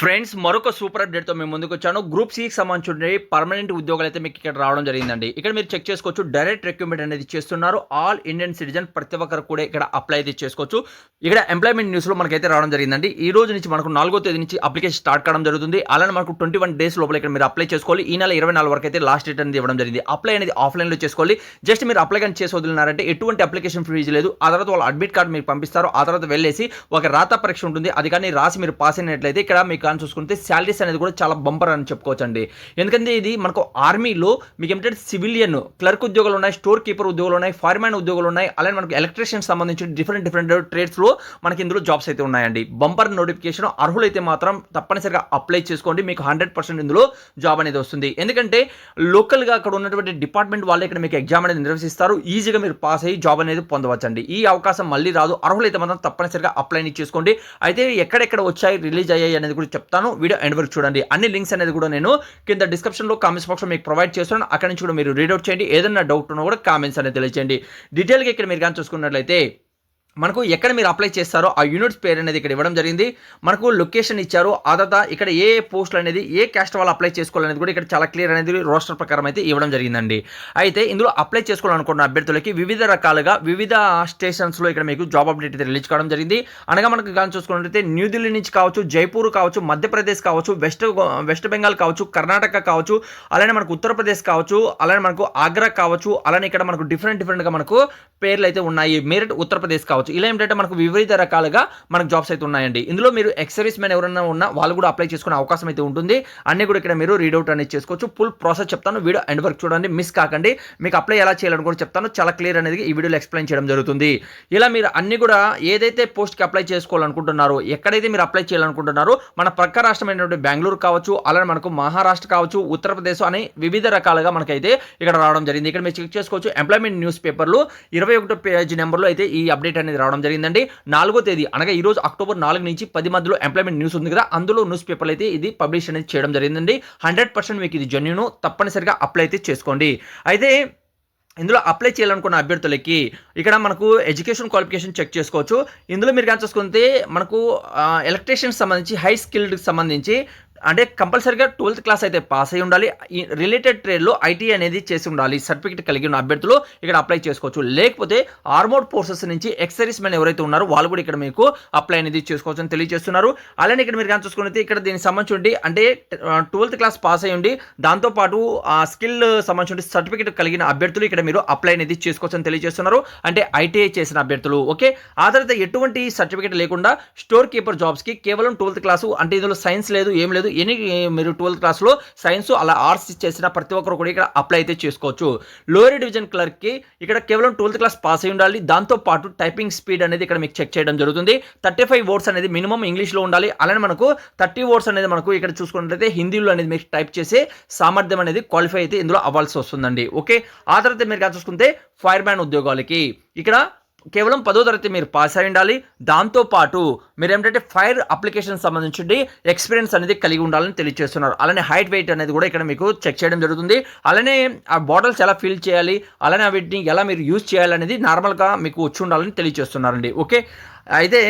Friends మరొక super అప్డేట్తో మేము ముందుకు వచ్చాను. గ్రూప్ సికి సంబంధించిన పర్మనెంట్ ఉద్యోగాలు అయితే మీకు ఇక్కడ రావడం జరిగిందండి. ఇక్కడ మీరు చెక్ చేసుకోవచ్చు డైరెక్ట్ రిక్రూట్మెంట్ అనేది చేస్తున్నారు. ఆల్ ఇండియన్ సిటిజన్ ప్రతి ఒక్కరు కూడా ఇక్కడ అప్లై అయితే చేసుకోవచ్చు. ఇక్కడ ఎంప్లాయ్మెంట్ న్యూస్లో మనకైతే రావడం జరిగిందండి. ఈ రోజు నుంచి మనకు నాలుగో తేదీ నుంచి అప్లికేషన్ స్టార్ట్ కావడం జరుగుతుంది. అలానే మనకు ట్వంటీ వన్ డేస్ లోపల ఇక్కడ మీరు అప్లై చేసుకోవాలి. ఈ నెల ఇరవై నాలుగు వరకు అయితే లాస్ట్ డేట్ అనేది ఇవ్వడం జరిగింది. అప్లై అనేది ఆఫ్లైన్లో చేసుకోవాలి. జస్ట్ మీరు అప్లై కానీ చేసి వదిలినారంటే ఎటువంటి అప్లికేషన్ ఫీజు లేదు. ఆ తర్వాత వాళ్ళు అడ్మిట్ కార్డు మీకు పంపిస్తారు. ఆ తర్వాత వెళ్ళేసి ఒక రాత పరీక్ష ఉంటుంది. అది కానీ రాసి మీరు పాస్ అయినట్లయితే ఇక్కడ మీకు కానీ చూసుకుంటే శాలరీస్ అనేది కూడా చాలా బంపర్ అని చెప్పుకోవచ్చు అండి ఎందుకంటే ఇది మనకు ఆర్మీలో మీకు ఏంటంటే సివిలియన్ క్లర్క్ ఉద్యోగాలు ఉన్నాయి స్టోర్ కీపర్ ఉద్యోగాలు ఉన్నాయి ఫార్మాన్ ఉద్యోగాలు ఉన్నాయి అలానే మనకు ఎలక్ట్రీషియన్ సంబంధించి డిఫరెంట్ డిఫరెంట్ ట్రేడ్స్లో మనకి ఇందులో జాబ్స్ అయితే ఉన్నాయండి. బంపర్ నోటిఫికేషన్ అర్హులైతే మాత్రం తప్పనిసరిగా అప్లై చేసుకోండి. మీకు హండ్రెడ్ పర్సెంట్ ఇందులో జాబ్ అనేది వస్తుంది. ఎందుకంటే లోకల్గా అక్కడ ఉన్నటువంటి డిపార్ట్మెంట్ వాళ్ళే ఇక్కడ మీకు ఎగ్జామ్ అనేది నిర్వహిస్తారు. ఈజీగా మీరు పాస్ అయ్యి జాబ్ అనేది పొందవచ్చండి. ఈ అవకాశం మళ్ళీ రాదు. అర్హులైతే మాత్రం తప్పనిసరిగా అప్లై చేసుకోండి. అయితే ఎక్కడెక్కడ వచ్చాయి రిలీజ్ అయ్యాయి అనేది కూడా చెప్తాను. వీడియో ఎండ్ వరకు చూడండి. అన్ని లింక్స్ అనేది కూడా నేను కింద డిస్క్రిప్షన్లో కామెంట్స్ బాక్స్లో మీకు ప్రొవైడ్ చేస్తున్నాను. అక్కడ నుంచి కూడా మీరు రీడౌట్ చేయండి. ఏదైనా డౌట్ ఉన్నా కూడా కామెంట్స్ అనేది తెలియజేయండి డీటెయిల్గా ఇక్కడ మీరు కానీ చూసుకున్నట్లయితే మనకు ఎక్కడ మీరు అప్లై చేస్తారో ఆ యూనిట్స్ పేరు అనేది ఇక్కడ ఇవ్వడం జరిగింది. మనకు లొకేషన్ ఇచ్చారు. ఆ తర్వాత ఇక్కడ ఏ పోస్టులు అనేది ఏ క్యాస్ట్ వాళ్ళు అప్లై చేసుకోవాలనేది కూడా ఇక్కడ చాలా క్లియర్ అనేది రోస్టర్ ప్రకారం అయితే ఇవ్వడం జరిగిందండి. అయితే ఇందులో అప్లై చేసుకోవాలనుకున్న అభ్యర్థులకి వివిధ రకాలుగా వివిధ స్టేషన్స్లో ఇక్కడ మీకు జాబ్ అప్డేట్ అయితే రిలీజ్ కావడం జరిగింది. అనగా మనకు కానీ చూసుకున్నట్లయితే న్యూఢిల్లీ నుంచి కావచ్చు జైపూర్ కావచ్చు మధ్యప్రదేశ్ కావచ్చు వెస్ట్ వెస్ట్ బెంగాల్ కావచ్చు కర్ణాటక కావచ్చు అలానే మనకు ఉత్తరప్రదేశ్ కావచ్చు అలానే మనకు ఆగ్రా కావచ్చు అలానే ఇక్కడ మనకు డిఫరెంట్ డిఫరెంట్గా మనకు పేర్లు అయితే ఉన్నాయి. మీరట్ ఉత్తరప్రదేశ్ కావచ్చు. ఇలా ఏంటంటే మనకు వివిధ రకాలుగా మనకు జాబ్స్ అయితే ఉన్నాయండి. ఇందులో మీరు ఎక్సర్వీస్ మ్యాన్ ఎవరైనా ఉన్నా వాళ్ళు కూడా అప్లై చేసుకునే అవకాశం అయితే ఉంటుంది. అన్ని కూడా ఇక్కడ మీరు రీడౌట్ అనేది చేసుకోవచ్చు. ఫుల్ ప్రాసెస్ చెప్తాను. వీడియో ఎండ్ వరకు చూడండి. మిస్ కాకండి. మీకు అప్లై ఎలా చేయాలని కూడా చెప్తాను. చాలా క్లియర్ అనేది ఈ వీడియోలో ఎక్స్ప్లెయిన్ చేయడం జరుగుతుంది. ఇలా మీరు అన్ని కూడా ఏదైతే పోస్ట్కి అప్లై చేసుకోవాలనుకుంటున్నారో ఎక్కడైతే మీరు అప్లై చేయాలనుకుంటున్నారో మన ప్రక్క రాష్ట్రమైనటువంటి బెంగళూరు కావచ్చు అలానే మనకు మహారాష్ట్ర కావచ్చు ఉత్తరప్రదేశ్ అని వివిధ రకాలుగా మనకైతే ఇక్కడ రావడం జరిగింది. ఇక్కడ మీరు చెక్ చేసుకోవచ్చు. ఎంప్లాయ్మెంట్ న్యూస్ పేపర్లు ఇరవై ఒకటో పేజ్ నెంబర్లో అయితే ఈ అప్డేట్ అనేది రావడం జరిగిందండి. నాలుగో తేదీ అనగా ఈ రోజు అక్టోబర్ నాలుగు నుంచి పది మధ్యలో ఎంప్లాయ్మెంట్ న్యూస్ ఉంది కదా అందులో న్యూస్ పేపర్లు అయితే ఇది పబ్లిష్ అనేది చేయడం జరిగిందండి. హండ్రెడ్ పర్సెంట్ మీకు ఇది జెన్యును తప్పనిసరిగా అప్లై అయితే చేసుకోండి. అయితే ఇందులో అప్లై చేయాలనుకున్న అభ్యర్థులకి ఇక్కడ మనకు ఎడ్యుకేషన్ క్వాలిఫికేషన్ చెక్ చేసుకోవచ్చు. ఇందులో మీరు కానీ చూసుకుంటే మనకు ఎలక్ట్రీషియన్ సంబంధించి హై స్కిల్డ్కి సంబంధించి అంటే కంపల్సరీగా ట్వెల్త్ క్లాస్ అయితే పాస్ అయి ఉండాలి. ఈ రిలేటెడ్ ట్రేడ్లో ఐటీ అనేది చేసి ఉండాలి. సర్టిఫికేట్ కలిగి ఉన్న అభ్యర్థులు ఇక్కడ అప్లై చేసుకోవచ్చు. లేకపోతే ఆర్మోడ్ ఫోర్సెస్ నుంచి ఎక్సైరీస్ మెన్ ఎవరైతే ఉన్నారో వాళ్ళు కూడా ఇక్కడ మీకు అప్లై అనేది చేసుకోవచ్చు అని తెలియజేస్తున్నారు. అలానే ఇక్కడ మీరు కానీ చూసుకుంటే ఇక్కడ దీనికి సంబంధించి ఉండి అంటే ట్వెల్త్ క్లాస్ పాస్ అయ్యి ఉండి దాంతోపాటు ఆ స్కిల్ సంబంధించి సర్టిఫికేట్ కలిగిన అభ్యర్థులు ఇక్కడ మీరు అప్లై అనేది చేసుకోవచ్చు అని తెలియజేస్తున్నారు. అంటే ఐటీఐ చేసిన అభ్యర్థులు ఓకే? ఆ తర్వాత ఎటువంటి సర్టిఫికేట్ లేకుండా స్టోర్ కీపర్ జాబ్స్కి కేవలం ట్వెల్త్ క్లాసు అంటే ఇందులో సైన్స్ లేదు ఏం లేదు ఎనీ మీరు ట్వెల్త్ క్లాస్లో సైన్స్ అలా ఆర్ట్స్ చేసిన ప్రతి ఒక్కరు కూడా ఇక్కడ అప్లై అయితే చేసుకోవచ్చు. లోయర్ డివిజన్ క్లర్క్కి ఇక్కడ కేవలం ట్వెల్త్ క్లాస్ పాస్ అయి ఉండాలి. దాంతో పాటు టైపింగ్ స్పీడ్ అనేది ఇక్కడ మీకు చెక్ చేయడం జరుగుతుంది. థర్టీ ఫైవ్ వర్డ్స్ అనేది మినిమం ఇంగ్లీష్లో ఉండాలి. అలానే మనకు థర్టీ వర్డ్స్ అనేది మనకు ఇక్కడ చూసుకున్నట్లయితే హిందీలో అనేది మీకు టైప్ చేసే సామర్థ్యం అనేది క్వాలిఫై అయితే ఇందులో అవ్వాల్సి వస్తుందండి. ఓకే ఆ తర్వాత మీరు కానీ చూసుకుంటే ఫైర్ మ్యాన్ ఉద్యోగాలకి. ఇక్కడ కేవలం పదో తరగతి మీరు పాస్ అయి ఉండాలి. దాంతోపాటు మీరు ఏంటంటే ఫైర్ అప్లికేషన్ సంబంధించి ఎక్స్పీరియన్స్ అనేది కలిగి ఉండాలని తెలియజేస్తున్నారు. అలానే హైట్ వెయిట్ అనేది కూడా ఇక్కడ మీకు చెక్ చేయడం జరుగుతుంది. అలానే ఆ బాటిల్స్ ఎలా ఫిల్ చేయాలి అలానే వీటిని ఎలా మీరు యూజ్ చేయాలనేది నార్మల్గా మీకు వచ్చి ఉండాలని తెలియజేస్తున్నారండి. ఓకే అయితే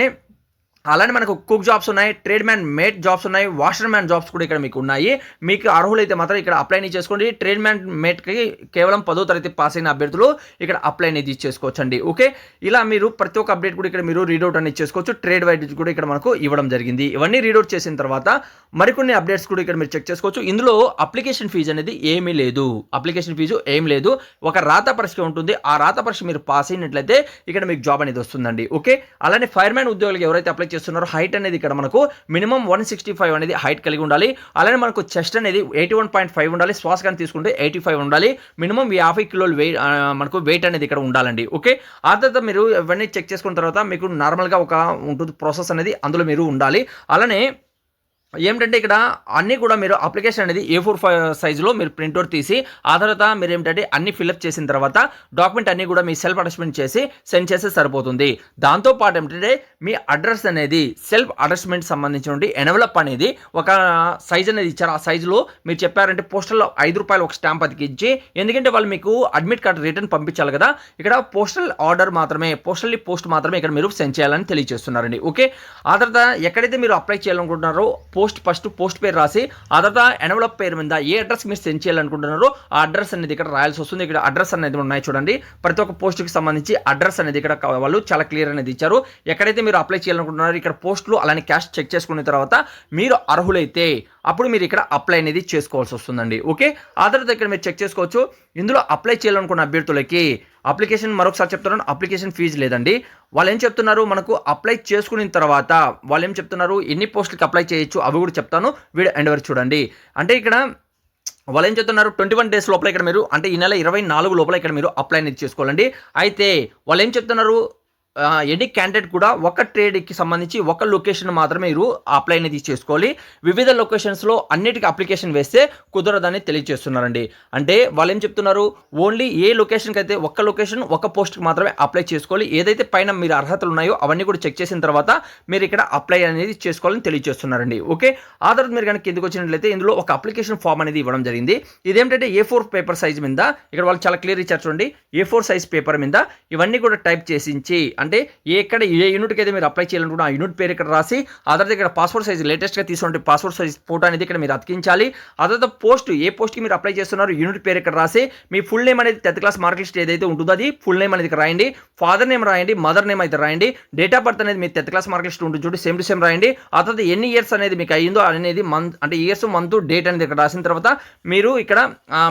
అలానే మనకు కుక్ జాబ్స్ ఉన్నాయి ట్రేడ్ మ్యాన్ మేట్ జాబ్స్ ఉన్నాయి వాషర్ మ్యాన్ జాబ్స్ కూడా ఇక్కడ మీకు ఉన్నాయి. మీకు అర్హులైతే మాత్రం ఇక్కడ అప్లై చేసుకోండి. ట్రేడ్ మ్యాన్ మేట్కి కేవలం పదో తరగతి పాస్ అయిన అభ్యర్థులు ఇక్కడ అప్లై అనేది చేసుకోవచ్చండి. ఓకే? ఇలా మీరు ప్రతి ఒక్క అప్డేట్ కూడా ఇక్కడ మీరు రీడౌట్ అనేది చేసుకోవచ్చు. ట్రేడ్ వైడ్ కూడా ఇక్కడ మనకు ఇవ్వడం జరిగింది. ఇవన్నీ రీడౌట్ చేసిన తర్వాత మరికొన్ని అప్డేట్స్ కూడా ఇక్కడ మీరు చెక్ చేసుకోవచ్చు. ఇందులో అప్లికేషన్ ఫీజు అనేది ఏమీ లేదు. అప్లికేషన్ ఫీజు ఏం లేదు. ఒక రాత పరీక్ష ఉంటుంది. ఆ రాత పరీక్ష మీరు పాస్ అయినట్లయితే ఇక్కడ మీకు జాబ్ అనేది వస్తుందండి. ఓకే? అలానే ఫైర్ మ్యాన్ ఉద్యోగులకు ఎవరైతే అప్లై చేస్తున్నారు. హైట్ అనేది ఇక్కడ మనకు మినిమం వన్ సిక్స్టీ ఫైవ్ అనేది హైట్ కలిగి ఉండాలి. అలానే మనకు చెస్ట్ అనేది ఎయిటీ వన్ పాయింట్ ఫైవ్ ఉండాలి. శ్వాస కానీ తీసుకుంటే ఎయిటీ ఫైవ్ ఉండాలి. మినిమం యాభై కిలోలు వెయిట్ మనకు వెయిట్ అనేది ఇక్కడ ఉండాలండి. ఓకే ఆ తర్వాత మీరు ఇవన్నీ చెక్ చేసుకున్న తర్వాత మీకు నార్మల్గా ఒక ఉంటుంది ప్రాసెస్ అనేది అందులో మీరు ఉండాలి. అలానే ఏమిటంటే ఇక్కడ అన్నీ కూడా మీరు అప్లికేషన్ అనేది ఏ ఫోర్ ఫైవ్ సైజులో మీరు ప్రింట్అవుట్ తీసి ఆ తర్వాత మీరు ఏమిటంటే అన్ని ఫిల్అప్ చేసిన తర్వాత డాక్యుమెంట్ అన్నీ కూడా మీ సెల్ఫ్ అటాచ్మెంట్ చేసి సెండ్ చేస్తే సరిపోతుంది. దాంతోపాటు ఏమిటంటే మీ అడ్రస్ అనేది సెల్ఫ్ అటాచ్మెంట్ సంబంధించినటువంటి ఎనవలప్ అనేది ఒక సైజ్ అనేది ఇచ్చారు. ఆ సైజులో మీరు చెప్పారంటే పోస్టల్లో ఐదు రూపాయలు ఒక స్టాంప్ అతికించి ఎందుకంటే వాళ్ళు మీకు అడ్మిట్ కార్డ్ రిటర్న్ పంపించాలి కదా. ఇక్కడ పోస్టల్ ఆర్డర్ మాత్రమే పోస్టల్లీ పోస్ట్ మాత్రమే ఇక్కడ మీరు సెండ్ చేయాలని తెలియజేస్తున్నారండి. ఓకే ఆ తర్వాత ఎక్కడైతే మీరు అప్లై చేయాలనుకుంటున్నారో పోస్ట్ ఫస్ట్ పోస్ట్ పేరు రాసి ఆ తర్వాత ఎనవలప్ పేరు మీద ఏ అడ్రస్ మీరు సెండ్ చేయాలనుకుంటున్నారో ఆ అడ్రస్ అనేది ఇక్కడ రాయాల్సి వస్తుంది. ఇక్కడ అడ్రస్ అనేది ఉన్నాయి చూడండి. ప్రతి ఒక్క పోస్ట్కి సంబంధించి అడ్రస్ అనేది ఇక్కడ వాళ్ళు చాలా క్లియర్ అనేది ఇచ్చారు. ఎక్కడైతే మీరు అప్లై చేయాలనుకుంటున్నారో ఇక్కడ పోస్టులు అలానే క్యాష్ చెక్ చేసుకున్న తర్వాత మీరు అర్హులైతే అప్పుడు మీరు ఇక్కడ అప్లై అనేది చేసుకోవాల్సి వస్తుందండి. ఓకే? ఆ తర్వాత ఇక్కడ మీరు చెక్ చేసుకోవచ్చు. ఇందులో అప్లై చేయాలనుకున్న అభ్యర్థులకి అప్లికేషన్ మరొకసారి చెప్తున్నాను అప్లికేషన్ ఫీజు లేదండి. వాళ్ళు ఏం చెప్తున్నారు మనకు అప్లై చేసుకున్న తర్వాత వాళ్ళు ఏం చెప్తున్నారు ఎన్ని పోస్టులకి అప్లై చేయొచ్చు అవి కూడా చెప్తాను. వీడియో ఎండ్ వరకు చూడండి. అంటే ఇక్కడ వాళ్ళు ఏం చెప్తున్నారు ట్వంటీ వన్ డేస్ లోపల ఇక్కడ మీరు అంటే ఈ నెల ఇరవై నాలుగు లోపల ఇక్కడ మీరు అప్లై అనేది చేసుకోవాలండి. అయితే వాళ్ళు ఏం చెప్తున్నారు ఎనీ క్యాండిడేట్ కూడా ఒక ట్రేడ్కి సంబంధించి ఒక లొకేషన్ మాత్రమే మీరు అప్లై అనేది చేసుకోవాలి. వివిధ లొకేషన్స్లో అన్నిటికీ అప్లికేషన్ వేస్తే కుదరదని తెలియజేస్తున్నారండి. అంటే వాళ్ళు ఏం చెప్తున్నారు? ఓన్లీ ఏ లొకేషన్కి అయితే ఒక్క లొకేషన్ ఒక పోస్ట్కి మాత్రమే అప్లై చేసుకోవాలి. ఏదైతే పైన మీరు అర్హతలు ఉన్నాయో అవన్నీ కూడా చెక్ చేసిన తర్వాత మీరు ఇక్కడ అప్లై అనేది చేసుకోవాలని తెలియజేస్తున్నారండి. ఓకే? ఆ తర్వాత మీరు కనుక ఎందుకు వచ్చినట్లయితే ఇందులో ఒక అప్లికేషన్ ఫామ్ అనేది ఇవ్వడం జరిగింది. ఇదేంటంటే ఏ ఫోర్ పేపర్ సైజ్ మీద ఇక్కడ వాళ్ళు చాలా క్లియర్ ఇచ్చారు చూడండి. ఏ ఫోర్ సైజ్ పేపర్ మీద ఇవన్నీ కూడా టైప్ చేసించి అంటే ఎక్కడ ఏ యూనిట్కి అయితే మీరు అప్లై చేయాలనుకుంటే ఆ యూనిట్ పేరు ఇక్కడ రాసి ఆ తర్వాత ఇక్కడ పాస్పోర్ట్ సైజ్ లేటెస్ట్గా తీసుకుంటే పాస్పోర్ట్ సైజ్ ఫోటో అనేది ఇక్కడ మీరు అతికించాలి. ఆ తర్వాత పోస్ట్ ఏ పోస్ట్కి మీరు అప్లై చేస్తున్నారు యూనిట్ పేరు ఇక్కడ రాసి మీ ఫుల్ నేమ్ అనేది టెన్త్ క్లాస్ మార్క్ లిస్ట్ ఏదైతే ఉంటుందో అది ఫుల్ నేమ్ అనేది రాయండి. ఫాదర్ నేమ్ రాయండి మదర్ నేమ్ అయితే రాయండి. డేట్ ఆఫ్ బర్త్ అనేది మీ టెన్త్ క్లాస్ మార్క్ లిస్ట్ ఉంటుంది చూడండి సేమ్ టు సేమ్ రాయండి. ఆ తర్వాత ఎన్ని ఇయర్స్ అనేది మీకు అయ్యిందో అనేది మంత్ అంటే ఇయర్స్ మంత్ డేట్ అనేది ఇక్కడ రాసిన తర్వాత మీరు ఇక్కడ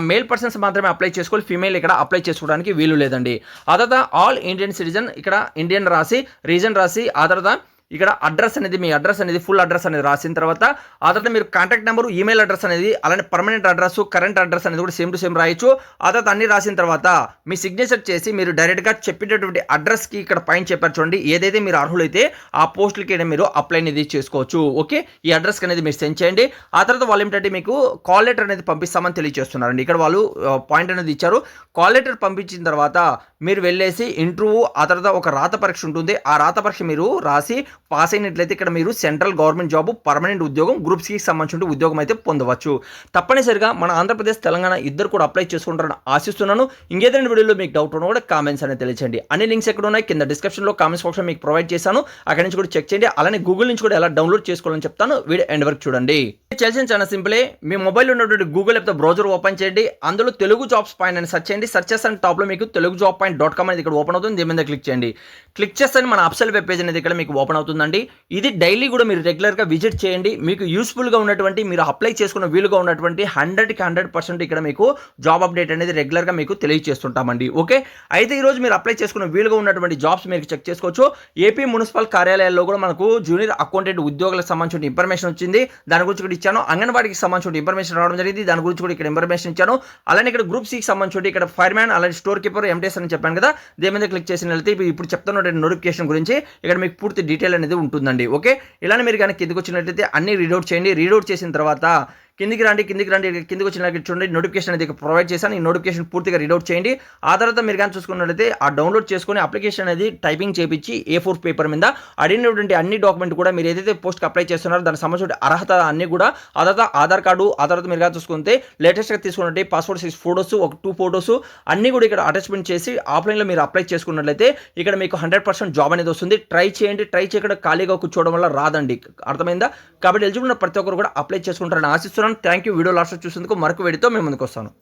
మేల్ పర్సన్స్ మాత్రమే అప్లై చేసుకోవాలి. ఫీమేల్ ఇక్కడ అప్లై చేసుకోవడానికి వీలు లేదండి. ఆ తర్వాత ఆల్ ఇండియన్ సిటిజన్ ఇక్కడ ఇండియన్ రాసి రీజన్ రాసి ఆ తర్వాత ఇక్కడ అడ్రస్ అనేది మీ అడ్రస్ అనేది ఫుల్ అడ్రస్ అనేది రాసిన తర్వాత ఆ తర్వాత మీరు కాంటాక్ట్ నెంబర్ ఈమెయిల్ అడ్రస్ అనేది అలానే పర్మనెంట్ అడ్రస్ కరెంట్ అడ్రస్ అనేది కూడా సేమ్ టు సేమ్ రాయొచ్చు. ఆ తర్వాత అన్ని రాసిన తర్వాత మీ సిగ్నేచర్ చేసి మీరు డైరెక్ట్గా చెప్పేటటువంటి అడ్రస్కి ఇక్కడ పైన చెప్పారు చూడండి. ఏదైతే మీరు అర్హులైతే ఆ పోస్టులకి మీరు అప్లై అనేది చేసుకోవచ్చు. ఓకే ఈ అడ్రస్కి అనేది మీరు సెండ్ చేయండి. ఆ తర్వాత వాళ్ళు ఏంటంటే మీకు కాల్ లెటర్ అనేది పంపిస్తామని తెలియజేస్తున్నారండి. ఇక్కడ వాళ్ళు పాయింట్ అనేది ఇచ్చారు. కాల్ లెటర్ పంపించిన తర్వాత మీరు వెళ్ళేసి ఇంటర్వ్యూ ఆ తర్వాత ఒక రాత పరీక్ష ఉంటుంది. ఆ రాత పరీక్ష మీరు రాసి పాస్ అయినట్లయితే ఇక్కడ మీరు సెంట్రల్ గవర్నమెంట్ జాబ్ పర్మనెంట్ ఉద్యోగం గ్రూప్ సికి సంబంధించిన ఉద్యోగం అయితే పొందవచ్చు. తప్పనిసరిగా మన ఆంధ్రప్రదేశ్ తెలంగాణ ఇద్దరు కూడా అప్లై చేసుకుంటారని ఆశిస్తున్నాను. ఇంకేదైనా వీడియోలో మీకు డౌట్ ఉన్నా కూడా కామెంట్స్ అనేది తెలియచేయండి. అన్ని లింక్స్ ఎక్కడ ఉన్నాయి? కింద డిస్క్రిప్షన్లో కామెంట్స్ బాక్స్లో మీకు ప్రొవైడ్ చేశాను. అక్కడి నుంచి కూడా చెక్ చేయండి. అలానే గూగుల్ నుంచి కూడా ఎలా డౌన్లోడ్ చేసుకోవాలని చెప్తాను. వీడియో ఎండ్ వరకు చూడండి. చేసిన చాలా సింపులే మీ మొబైల్ ఉన్నటువంటి గూగుల్ లేకపోతే బ్రౌజర్ ఓపెన్ చేయండి. అందులో తెలుగు జాబ్స్ పాయింట్ అని సెర్చ్ చేయండి. సెర్చ్ చేసిన టాప్లో మీకు Telugu job point dot com అనేది ఇక్కడ ఓపెన్ అవుతుంది. దీని మీద క్లిక్ చేయండి. క్లిక్ చేస్తే మన అప్సెల్ వెబ్ పేజ్ అనేది ఇక్కడ మీకు ఓపెన్ అవుతుంది. అవుతుందండి ఇది డైలీ కూడా మీరు రెగ్యులర్గా విజిట్ చేయండి. మీకు యూస్ఫుల్గా ఉన్నటువంటి మీరు అప్లై చేసుకున్న వీలుగా ఉన్నటువంటి హండ్రెడ్కి హండ్రెడ్ పర్సెంట్ ఇక్కడ మీకు జాబ్ అప్డేట్ అనేది రెగ్యులర్గా మీకు తెలియజేస్తుంటామండి. ఓకే? అయితే ఈరోజు మీరు అప్లై చేసుకున్న వీలుగా ఉన్నటువంటి జాబ్స్ మీరు చెక్ చేసుకోవచ్చు. ఏపీ మున్సిపల్ కార్యాలయాల్లో కూడా మనకు జూనియర్ అకౌంటెంట్ ఉద్యోగులకు సంబంధించిన ఇన్ఫర్మేషన్ వచ్చింది. దాని గురించి కూడా ఇచ్చాను. అంగన్వాడికి సంబంధించిన ఇన్ఫర్మేషన్ రావడం జరిగింది. దాని గురించి కూడా ఇక్కడ ఇన్ఫర్మేషన్ ఇచ్చాను. అలానే ఇక్కడ గ్రూప్ సికి సంబంధించి ఇక్కడ ఫైర్ మ్యాన్ అలానే స్టోర్ కీపర్ ఎంటీఎస్ అని చెప్పాను కదా. దీని మీద క్లిక్ చేసిన వెళ్తే ఇప్పుడు- ఇప్పుడు చెప్తున్న నోటిఫికేషన్ గురించి ఇక్కడ మీకు పూర్తి డీటెయిల్ అనేది ఉంటుందండి. ఓకే? ఇలానే మీరు కనుక కిందకి వచ్చినట్లయితే అన్ని రీడౌట్ చేయండి. రీడౌట్ చేసిన తర్వాత కిందికి రండి కిందికి రండి కిందికి వచ్చిన చూడండి నోటిఫికేషన్ అనేది ప్రొవైడ్ చేశాను. ఈ నోటిఫికేషన్ పూర్తిగా రీడౌట్ చేయండి. ఆ తర్వాత మీరు కానీ చూసుకున్నట్లయితే ఆ డౌన్లోడ్ చేసుకొని అప్లికేషన్ అనేది టైపింగ్ చేయించి ఏ ఫోర్ పేపర్ మీద అడిగినటువంటి అన్ని డాక్యుమెంట్ కూడా మీరు ఏదైతే పోస్ట్కి అప్లై చేస్తున్నారో దానికి సంబంధించిన అర్హత అన్ని కూడా ఆ తర్వాత ఆధార్ కార్డు ఆ తర్వాత మీరు కానీ చూసుకుంటే లేటెస్ట్గా తీసుకున్నట్టు పాస్పోర్ట్ సైజ్ ఫోటోస్ ఒక టూ ఫోటోస్ అన్ని కూడా ఇక్కడ అటాచ్మెంట్ చేసి ఆఫ్లైన్లో మీరు అప్లై చేసుకున్నట్లయితే ఇక్కడ మీకు హండ్రెడ్ పర్సెంట్ జాబ్ అనేది వస్తుంది. ట్రై చేయండి ట్రై చేయకుండా ఖాళీగా కూర్చోవడం వల్ల రాదండి. అర్థమైందా? కాబట్టి ఎలిజిబుల్ ఉన్న ప్రతి ఒక్కరు కూడా అప్లై చేసుకుంటారని ఆశిస్తున్నాను. థ్యాంక్ యూ వీడియో లాస్ట్ చూసేందుకు మరొక వీడియోతో మేము ముందుకు వస్తాను.